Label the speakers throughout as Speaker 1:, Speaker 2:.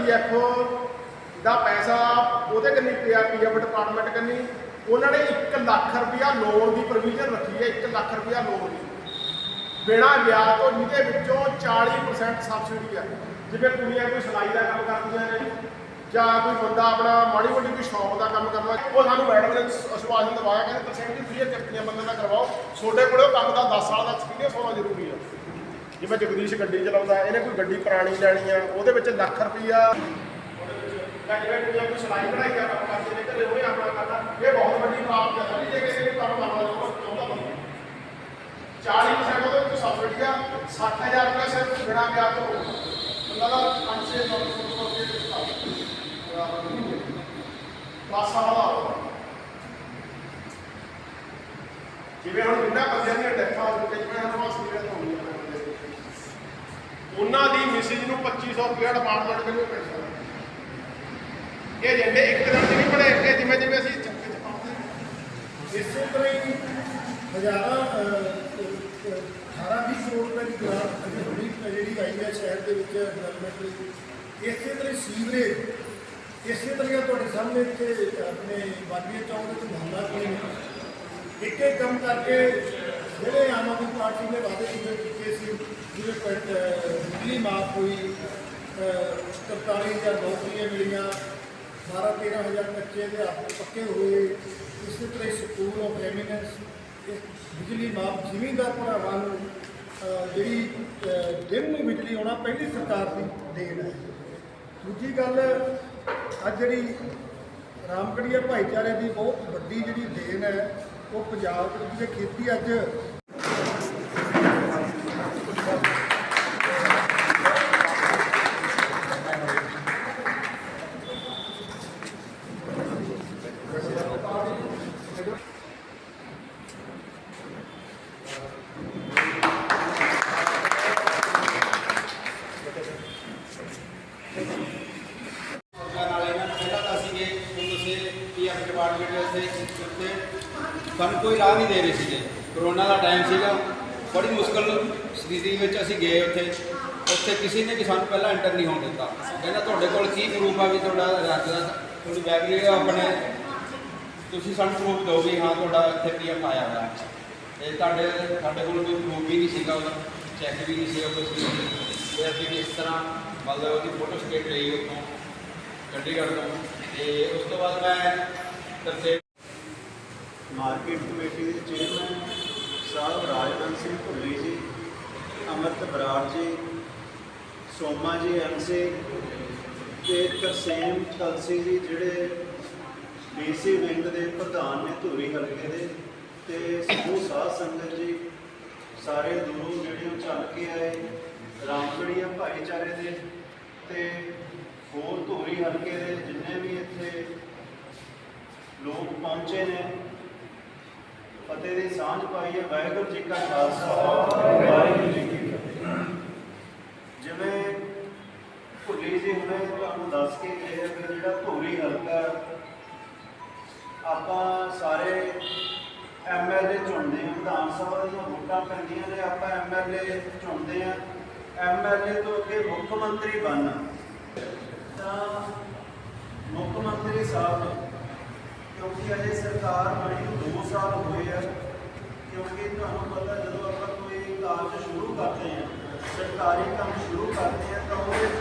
Speaker 1: PF ਦਾ ਪੈਸਾ ਉਹਦੇ ਕੰਨੀ ਪਿਆ ਪੀਐਫ ਡਿਪਾਰਟਮੈਂਟ ਕੰਨੀ। ਉਹਨਾਂ ਨੇ 1 ਲੱਖ ਰੁਪਇਆ ਲੋਨ ਦੀ ਪ੍ਰੋਵੀਜ਼ਨ ਰੱਖੀ ਹੈ 1 ਲੱਖ ਰੁਪਇਆ ਲੋਨ ਦੀ। ਬਿਨਾਂ ਵਿਆਜ ਤੋਂ ਜਿਹਦੇ ਵਿੱਚੋਂ 40% ਸਬਸਿਡੀ ਹੈ ਜਿਵੇਂ ਕੁੜੀਆਂ ਕੋਈ ਸਿਲਾਈ ਦਾ ਕੰਮ ਕਰਦੀਆਂ ਨੇ, ਜਾਂ ਕੋਈ ਬੰਦਾ ਆਪਣਾ ਮਾੜੀ ਮੋਟੀ ਕੋਈ ਸ਼ੌਪ ਦਾ ਕੰਮ ਕਰਦਾ, ਉਹ ਸਾਨੂੰ ਮੈਡਮ ਨੇ ਅਸ਼ਵਾਸਨ ਦਵਾਇਆ, ਕਹਿੰਦੇ ਪਰਸੈਂਟੇਜ ਫ੍ਰੀ ਚੱਕੀਆਂ ਬੰਦੇ ਦਾ ਕਰਵਾਓ। ਛੋਟੇ ਕੋਲੇ ਕੰਮ ਦਾ 10 ਸਾਲ ਦਾ ਐਕਸਪੀਰੀਅੰਸ ਹੋਣਾ ਜ਼ਰੂਰੀ ਹੈ ਜਿਵੇਂ ਜਗਦੀਸ਼ ਗੱਡੀ ਚਲਾਉਂਦਾ, ਇਹਨੇ ਕੋਈ ਗੱਡੀ ਪੁਰਾਣੀ ਲੈਣੀ ਆ, ਉਹਦੇ ਵਿੱਚ ਲੱਖ ਰੁਪਈਆ। ਜਿਵੇਂ ਕੋਈ ਸਿਲਾਈ ਕਢਾਈ ਦਾ ਕੰਮ ਕਰਦੇ ਨੇ ਘਰੇ ਉਹਨੇ ਆਪਣਾ ਕਰਨਾ ਇਹ ਬਹੁਤ ਵੱਡੀ ਪ੍ਰਾਪਤੀ ਹੈ ਜੇ ਕਿਸੇ ਨੂੰ ਕੰਮ ਕਰਨਾ ਚਾਹੁੰਦਾ ਬੰਦਾ 40% ਉਹਦੇ ਵਿੱਚ ਸਬਸਿਡੀ ਆ 60000 ਰੁਪਏ ਸਿਰਫ ਬਿਨਾਂ ਵਿਆਜ ਤੋਂ ਬੰਦਾ ਦਾ 5-6 ਸੌ ਰੁਪਏ ਦੇ ਦਸ ਸਾਲ ਦਾ ਜਿਵੇਂ ਹੁਣ ਜਿੰਨਾ ਬੰਦਿਆਂ ਦੀਆਂ ਡੈਥਾਂ ਹੋ ਚੁੱਕੀਆਂ ਜਿਵੇਂ ਹਰ ਵਾਰ ਸੀਰੀਅਸ ਹੋ ਗਈਆਂ ਉਹਨਾਂ ਦੀ ਮਿਸਿਜ ਨੂੰ 2500 ਰੁਪਏ ਡਿਪਾਰਟਮੈਂਟ ਵੱਲੋਂ ਪੈਸਾ ਇਹ ਏਜੰਡੇ ਇੱਕ ਦਿਨ ਚ ਨਹੀਂ ਪੜੇ ਇਹ ਜਿਵੇਂ ਜਿਵੇਂ ਅਸੀਂ ਚੱਕੇ ਚ ਪਾਉਂਦੇ
Speaker 2: ਇਸੇ ਤਰ੍ਹਾਂ ਹੀ ਹਜ਼ਾਰਾਂ ਅਹ, ਅਹ, 18 20 ਕਰੋੜ ਰੁਪਏ ਦੀ ਗ੍ਰਾਂਟ ਅਜੇ ਹੁਣੀ ਜਿਹੜੀ ਆਈ ਹੈ ਸ਼ਹਿਰ ਦੇ ਵਿੱਚ ਡਿਵੈਲਪਮੈਂਟ ਲਈ ਇਸੇ ਤਰ੍ਹਾਂ ਹੀ ਸੀਵਰੇਜ ਇਸੇ ਤਰ੍ਹਾਂ ਤੁਹਾਡੇ ਸਾਹਮਣੇ ਇੱਥੇ ਆਪਣੇ ਬਾਨੀਆ ਚੌਂਕ ਦੇ ਵਿੱਚ ਮੁਹੱਲਾ ਕਲੀਨਿਕ ਇੱਕ ਇੱਕ ਕੰਮ ਕਰਕੇ ਜਿਹੜੇ ਆਮ ਆਦਮੀ ਪਾਰਟੀ ਨੇ ਵਾਅਦੇ ਕੀਤੇ ਕੀਤੇ ਸੀ ਜਿਵੇਂ ਪਿੰਡ ਮਾਫ ਹੋਈ ਅਹ, 43000 ਨੌਕਰੀਆਂ ਮਿਲੀਆਂ 12 13000 ਬੱਚੇ ਦੇ ਹੱਥ ਪੱਕੇ ਹੋਏ। ਇਸੇ ਤਰ੍ਹਾਂ ਸਕੂਲ ਆਫ ਐਮੀਨੈਂਸ ਬਿਜਲੀ ਮਾਫ ਜ਼ਿਮੀਂਦਾਰ ਭਰਾਵਾਂ ਨੂੰ ਜਿਹੜੀ ਦਿਨ ਨੂੰ ਬਿਜਲੀ ਆਉਣਾ ਪਹਿਲੀ ਸਰਕਾਰ ਦੀ ਦੇਣ ਹੈ। ਦੂਜੀ ਗੱਲ ਅੱਜ ਜਿਹੜੀ ਰਾਮਗੜੀਆ ਭਾਈਚਾਰੇ ਦੀ ਬਹੁਤ ਵੱਡੀ ਜਿਹੜੀ ਦੇਣ ਹੈ ਉਹ ਪੰਜਾਬ ਦੇ ਖੇਤੀ ਅੱਜ
Speaker 3: ਸਰਕਾਰ ਨਾਲ ਇਹਨਾਂ ਨੂੰ ਪਹਿਲਾਂ ਤਾਂ ਸੀਗੇ ਹੁਣ ਤੁਸੀਂ ਪੀਐਫ ਡਿਪਾਰਟਮੈਂਟ ਦੇ ਉੱਤੇ ਸਾਨੂੰ ਕੋਈ ਰਾਹ ਨਹੀਂ ਦੇ ਰਹੇ ਸੀਗੇ। ਕਰੋਨਾ ਦਾ ਟਾਈਮ ਸੀਗਾ। ਬੜੀ ਮੁਸ਼ਕਲ ਸਥਿਤੀ ਵਿੱਚ ਅਸੀਂ ਗਏ ਉੱਥੇ। ਉੱਥੇ ਕਿਸੇ ਨੇ ਵੀ ਸਾਨੂੰ ਪਹਿਲਾਂ ਐਂਟਰ ਨਹੀਂ ਹੋਣ ਦਿੱਤਾ। ਕਹਿੰਦਾ ਤੁਹਾਡੇ ਕੋਲ ਕੀ ਪ੍ਰੂਫ ਆ ਵੀ ਤੁਹਾਡਾ ਰੱਜ ਦਾ ਤੁਹਾਡੀ ਬੈਗਰੀ ਆਪਣੇ? ਤੁਸੀਂ ਸਾਨੂੰ ਪ੍ਰੂਫ ਦਿਓ ਵੀ ਹਾਂ, ਤੁਹਾਡਾ ਇੱਥੇ ਪੀਐਫ ਆਇਆ ਹੋਇਆ। ਤੇ ਤੁਹਾਡੇ ਸਾਡੇ ਕੋਲ ਕੋਈ ਪ੍ਰੂਫ ਵੀ ਨਹੀਂ ਸੀਗਾ ਉਹਦਾ। ਚੈੱਕ ਵੀ ਨਹੀਂ ਸੀਗਾ ਕੁਝ ਵੀ ਤੇ ਅਸੀਂ ਇਸ ਤਰ੍ਹਾਂ, ਮਤਲਬ ਉਹਦੀ ਫੋਟੋ ਸਟੇਟ ਲਈ ਉੱਥੋਂ, ਚੰਡੀਗੜ੍ਹ ਤੋਂ। ਤੇ ਉਸ ਤੋਂ ਬਾਅਦ ਮੈਂ ਤਰਸੇ
Speaker 4: ਮਾਰਕੀਟ ਕਮੇਟੀ ਦੇ ਚੇਅਰਮੈਨ ਸਾਹਿਬ ਰਾਜਵੰਤ ਸਿੰਘ ਭੁੱਲੀ ਜੀ, ਅਮਰਤ ਬਰਾੜ ਜੀ, ਸੋਮਾ ਜੀ ਐਮਸੀ ਤੇ ਤਰਸੇਮ ਕਲਸੀ ਜੀ, ਜਿਹੜੇ ਬੀਸੀ ਵਿੰਗ ਦੇ ਪ੍ਰਧਾਨ ਨੇ ਧੂਰੀ ਹਲਕੇ ਦੇ ਤੇ ਸਮੂਹ ਸਾਧ ਸੰਗਤ ਜੀ, ਸਾਰੇ ਦੂਰੋਂ ਨੇੜਿਓਂ ਚੱਲ ਕੇ ਆਏ ਰਾਮਗੜੀਆ ਭਾਈਚਾਰੇ ਦੇ ਤੇ ਹੋਰ ਧੂਰੀ ਹਲਕੇ ਦੇ ਜਿੰਨੇ ਵੀ ਇੱਥੇ ਲੋਕ ਪਹੁੰਚੇ ਨੇ, ਫਤਿਹ ਦੀ ਸਾਂਝ ਪਾਈ ਹੈ, ਵਾਹਿਗੁਰੂ ਜੀ ਕਾ ਖਾਲਸਾ, ਵਾਹਿਗੁਰੂ ਜੀ ਕੀ ਫਤਿਹ। ਜਿਵੇਂ ਭੁੱਲੀ ਜੀ ਹੁਣੇ ਤੁਹਾਨੂੰ ਦੱਸ ਕੇ ਗਏ ਕਿ ਜਿਹੜਾ ਧੂਰੀ ਹਲਕਾ ਆਪਾਂ ਸਾਰੇ ਐਮਐਲਏ ਚੁਣਦੇ ਹਾਂ, ਵਿਧਾਨ ਸਭਾ ਦੀਆਂ ਵੋਟਾਂ ਪੈਂਦੀਆਂ ਨੇ, ਆਪਾਂ ਐਮਐਲਏ ਚੁਣਦੇ ਹਾਂ। ਐਮਐਲਏ ਤੋਂ ਅੱਗੇ ਮੁੱਖ ਮੰਤਰੀ ਬਣਨਾ। ਤਾਂ ਮੁੱਖ ਮੰਤਰੀ ਸਾਹਿਬ ਨੇ ਕਿਉਂਕਿ ਅਜੇ ਸਰਕਾਰ ਬਣੀ ਨੂੰ 2 ਸਾਲ ਹੋਏ ਆ, ਕਿਉਂਕਿ ਤੁਹਾਨੂੰ ਪਤਾ ਜਦੋਂ ਆਪਾਂ ਕੋਈ ਕਾਰਜ ਸ਼ੁਰੂ ਕਰਦੇ ਆ, ਸਰਕਾਰੀ ਕੰਮ ਸ਼ੁਰੂ ਕਰਦੇ ਆ, ਤਾਂ ਉਹਦੇ ਵਿੱਚ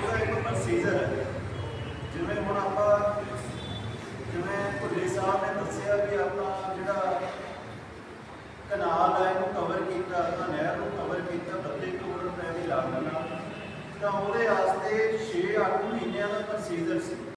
Speaker 4: ਪੂਰਾ ਇੱਕ ਪ੍ਰੋਸੀਜਰ ਹੈ। ਜਿਵੇਂ ਹੁਣ ਆਪਾਂ, ਜਿਵੇਂ ਭੁੱਲੀ ਸਾਹਿਬ ਨੇ ਦੱਸਿਆ ਵੀ ਆਪਾਂ ਜਿਹੜਾ ਕਨਾਲ ਹੈ ਇਹਨੂੰ ਕਵਰ ਕੀਤਾ ਤਾਂ ਨਹਿਰ ਨੂੰ ਕਵਰ ਕੀਤਾ 32 ਕਰੋੜ ਰੁਪਏ ਦੀ ਲਾਗਤ ਨਾਲ ਤਾਂ ਉਹਦੇ ਵਾਸਤੇ 6-8 ਮਹੀਨਿਆਂ ਦਾ ਪ੍ਰੋਸੀਜਰ ਸੀ।